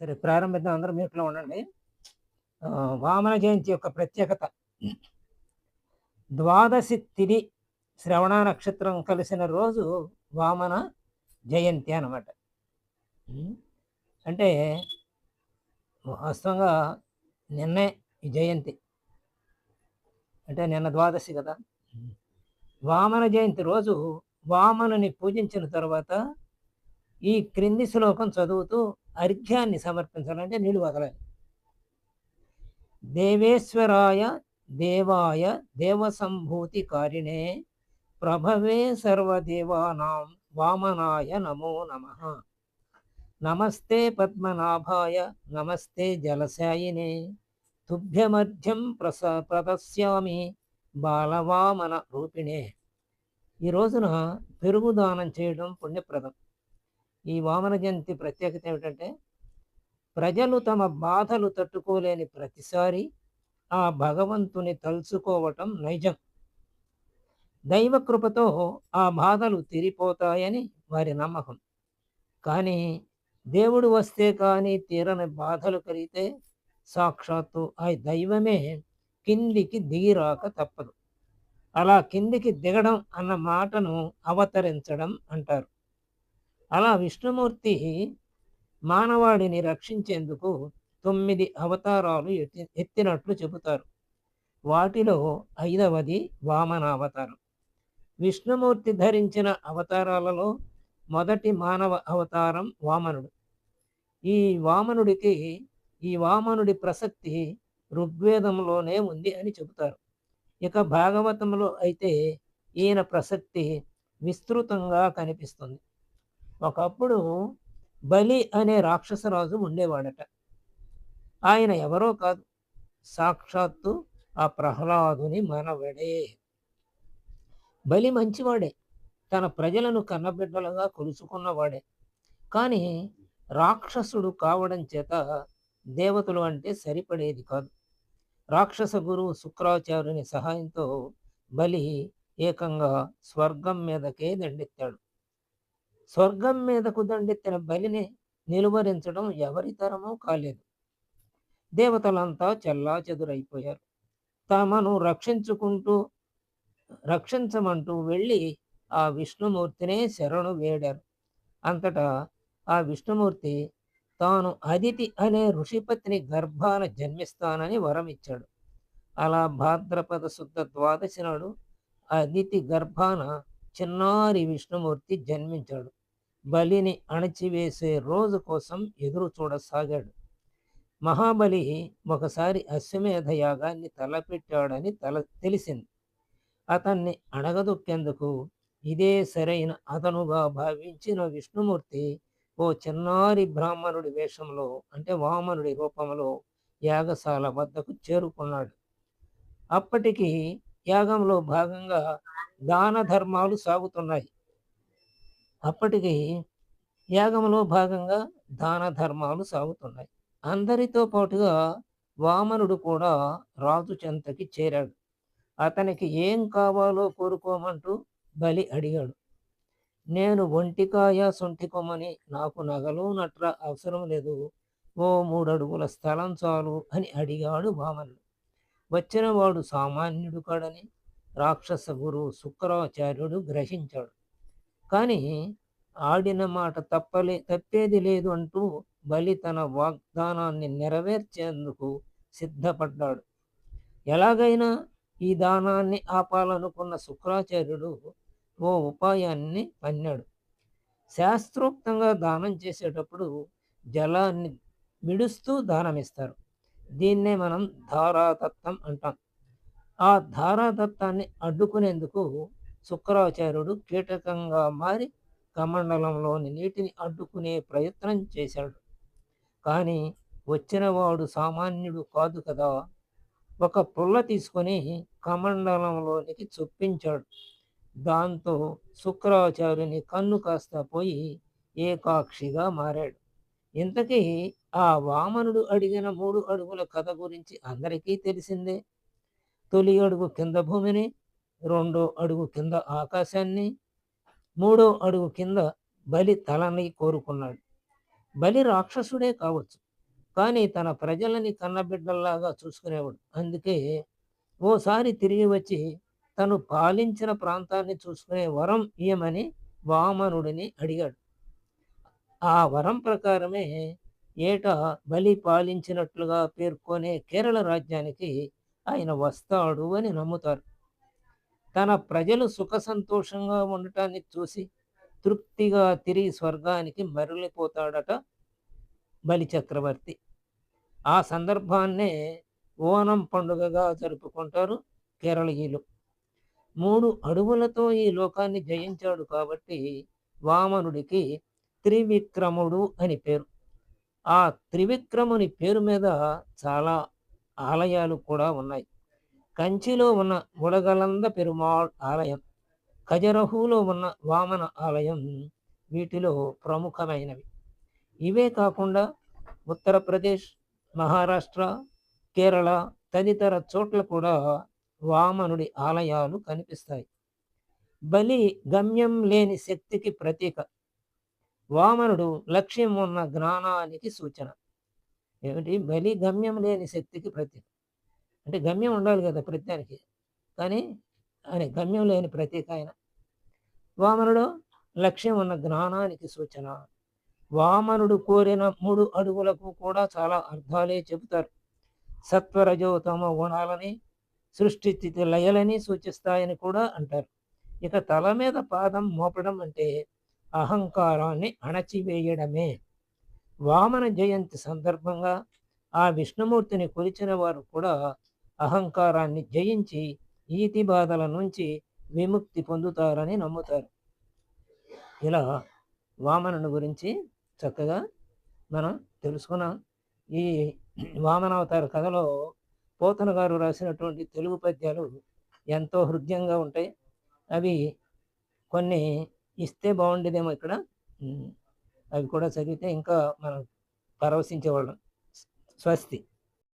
సరే ప్రారంభిద్దాం. అందరూ మ్యూట్లో ఉండండి. వామన జయంతి యొక్క ప్రత్యేకత. ద్వాదశి తిథి శ్రవణ నక్షత్రం కలిసిన రోజు వామన జయంతి అనమాట అంటే వాస్తవంగా నిన్నే ఈ జయంతి. అంటే నిన్న ద్వాదశి కదా. వామన జయంతి రోజు వామనుని పూజించిన తర్వాత ఈ క్రింది శ్లోకం చదువుతూ అర్ఘ్యాన్ని సమర్పించాలంటే నీళ్ళు వదలాలి దేవేశ్వరాయ దేవాయ దేవసంభూతి కారిణే ప్రభవే సర్వదేవానాం వామనాయ నమో నమ. నమస్తే పద్మనాభాయ నమస్తే జలశాయినే. తుభ్యమధ్యం ప్రస ప్రదస్యామి బాలవామన రూపిణే. ఈ రోజున పెరుగు దానం చేయడం పుణ్యప్రదం. ఈ వామన జయంతి ప్రత్యేకత ఏమిటంటే ప్రజలు తమ బాధలు తట్టుకోలేని ప్రతిసారి ఆ భగవంతుని తలుచుకోవటం నైజం. దైవకృపతో ఆ బాధలు తీరిపోతాయని వారి నమ్మకం. కానీ దేవుడు వస్తే కానీ తీరని బాధలు కలిగితే సాక్షాత్తు ఆ దైవమే కిందికి దిగిరాక తప్పదు. అలా కిందికి దిగడం అన్న మాటను అవతరించడం అంటారు. అలా విష్ణుమూర్తి మానవాడిని రక్షించేందుకు తొమ్మిది అవతారాలు ఎత్తి ఎత్తినట్లు చెబుతారు. వాటిలో ఐదవది వామన అవతారం విష్ణుమూర్తి ధరించిన అవతారాలలో మొదటి మానవ అవతారం వామనుడు. ఈ వామనుడికి ఈ వామనుడి ప్రసక్తి ఋగ్వేదంలోనే ఉంది అని చెబుతారు. ఇక భాగవతంలో అయితే ఈయన ప్రసక్తి విస్తృతంగా కనిపిస్తుంది. ఒకప్పుడు బలి అనే రాక్షసరాజు ఉండేవాడట. ఆయన ఎవరో కాదు. సాక్షాత్తు ఆ ప్రహ్లాదుని మనవడే. బలి మంచివాడే. తన ప్రజలను కన్నబిడ్డలుగా కొలుచుకున్నవాడే కానీ రాక్షసుడు కావడం చేత దేవతలు అంటే సరిపడేది కాదు. రాక్షస గురువు శుక్రాచార్యుని సహాయంతో బలి ఏకంగా స్వర్గం మీదకే దండెత్తాడు. స్వర్గం మీదకు దండెత్తిన బలిని నిలువరించడం ఎవరి తరమూ కాలేదు. దేవతలంతా చెల్లా చెదురైపోయారు తమను రక్షించుకుంటూ రక్షించమంటూ వెళ్ళి ఆ విష్ణుమూర్తినే శరణు వేడారు. అంతటా ఆ విష్ణుమూర్తి తాను అదితి అనే ఋషిపత్ని గర్భాన జన్మిస్తానని వరం ఇచ్చాడు అలా భాద్రపద శుద్ధ ద్వాదశి నాడు అదితి గర్భాన చిన్నారి విష్ణుమూర్తి జన్మించాడు. బలిని అణచివేసే రోజు కోసం ఎదురు చూడసాగాడు. మహాబలి ఒకసారి అశ్వమేధ యాగాన్ని తలపెట్టాడని తల తెలిసింది. అతన్ని అణగదొక్కేందుకు ఇదే సరైన అతనుగా భావించిన విష్ణుమూర్తి ఓ చిన్నారి బ్రాహ్మణుడి వేషంలో అంటే వామనుడి రూపంలో యాగశాల వద్దకు చేరుకున్నాడు. అప్పటికి యాగంలో భాగంగా దాన ధర్మాలు సాగుతున్నాయి. అప్పటికి యాగంలో భాగంగా దాన ధర్మాలు సాగుతున్నాయి. అందరితో పాటుగా వామనుడు కూడా రాజు చెంతకి చేరాడు. అతనికి ఏం కావాలో కోరుకోమంటూ బలి అడిగాడు. నేను ఒంటికాయ సొంటికొమ్మని నాకు నగలు నట్ర అవసరం లేదు. ఓ మూడడుగుల స్థలం చాలు అని అడిగాడు వామనుడు. వచ్చినవాడు సామాన్యుడు కాడని రాక్షస గురువు శుక్రాచార్యుడు గ్రహించాడు. కానీ ఆడిన మాట తప్పలే తప్పేది లేదు అంటూ బలి తన వాగ్దానాన్ని నెరవేర్చేందుకు సిద్ధపడ్డాడు. ఎలాగైనా ఈ దానాన్ని ఆపాలనుకున్న శుక్రాచార్యుడు ఓ ఉపాయాన్ని పన్నాడు. శాస్త్రోక్తంగా దానం చేసేటప్పుడు జలాన్ని విడుస్తూ దానమిస్తారు. దీన్నే మనం ధారాతత్వం అంటాం. ఆ ధారాతత్వాన్ని అడ్డుకునేందుకు శుక్రాచార్యుడు కీటకంగా మారి కమండలంలోని నీటిని అడ్డుకునే ప్రయత్నం చేశాడు. కానీ వచ్చినవాడు సామాన్యుడు కాదు కదా. ఒక పుల్ల తీసుకొని కమండలంలోనికి చొప్పించాడు. దాంతో శుక్రాచార్యుని కన్ను కాస్త పోయి ఏకాక్షిగా మారాడు. ఇంతకీ ఆ వామనుడు అడిగిన మూడు అడుగుల కథ గురించి అందరికీ తెలిసిందే. తొలి అడుగు కింద భూమిని రెండో అడుగు కింద ఆకాశాన్ని మూడో అడుగు కింద బలి తలని కోరుకున్నాడు బలి రాక్షసుడే కావచ్చు కానీ తన ప్రజలని కన్నబిడ్డల్లాగా చూసుకునేవాడు. అందుకే ఓసారి తిరిగి వచ్చి తను పాలించిన ప్రాంతాన్ని చూసుకునే వరం ఇయమని వామనుడిని అడిగాడు. ఆ వరం ప్రకారమే ఏటా బలి పాలించినట్లుగా పేర్కొనే కేరళ రాజ్యానికి ఆయన వస్తాడు అని నమ్ముతారు. తన ప్రజలు సుఖ సంతోషంగా ఉండటాన్ని చూసి తృప్తిగా తిరిగి స్వర్గానికి మరలిపోతాడట బలిచక్రవర్తి ఆ సందర్భాన్నే ఓనం పండుగగా జరుపుకుంటారు కేరళీయులు. మూడు అడుగులతో ఈ లోకాన్ని జయించాడు కాబట్టి వామనుడికి త్రివిక్రముడు అని పేరు. ఆ త్రివిక్రముని పేరు మీద చాలా ఆలయాలు కూడా ఉన్నాయి. కంచిలో ఉన్న ముడగలంద పెరుమాళ్ ఆలయం, ఖజరహులో ఉన్న వామన ఆలయం వీటిలో ప్రముఖమైనవి. ఇవే కాకుండా ఉత్తరప్రదేశ్, మహారాష్ట్ర, కేరళ తదితర చోట్ల కూడా వామనుడి ఆలయాలు కనిపిస్తాయి. బలి గమ్యం లేని శక్తికి ప్రతీక. వామనుడు లక్ష్యం ఉన్న జ్ఞానానికి సూచన. ఏమిటి? బలి గమ్యం లేని శక్తికి ప్రతీక. అంటే గమ్యం ఉండాలి కదా ప్రతిదానికి. కానీ ఆయన గమ్యం లేని ప్రతీక ఆయన. వామనుడు లక్ష్యం ఉన్న జ్ఞానానికి సూచన. వామనుడు కోరిన మూడు అడుగులకు కూడా చాలా అర్థాలే చెబుతారు. సత్వరజోతమ గుణాలని, సృష్టి స్థితి లయలని సూచిస్తాయని కూడా అంటారు. ఇక తల మీద పాదం మోపడం అంటే అహంకారాన్ని అణచివేయడమే. వామన జయంతి సందర్భంగా ఆ విష్ణుమూర్తిని కొలిచిన వారు కూడా అహంకారాన్ని జయించి ఈతి బాధల నుంచి విముక్తి పొందుతారని నమ్ముతారు. ఇలా వామనుని గురించి చక్కగా మనం తెలుసుకున్నాం. ఈ వామనావతార కథలో పోతన గారు రాసినటువంటి తెలుగు పద్యాలు ఎంతో హృద్యంగా ఉంటాయి. అవి కొన్ని ఇస్తే బాగుండేదేమో ఇక్కడ. అవి కూడా చదివితే ఇంకా మనం పరవశించేవాళ్ళం. స్వస్తి.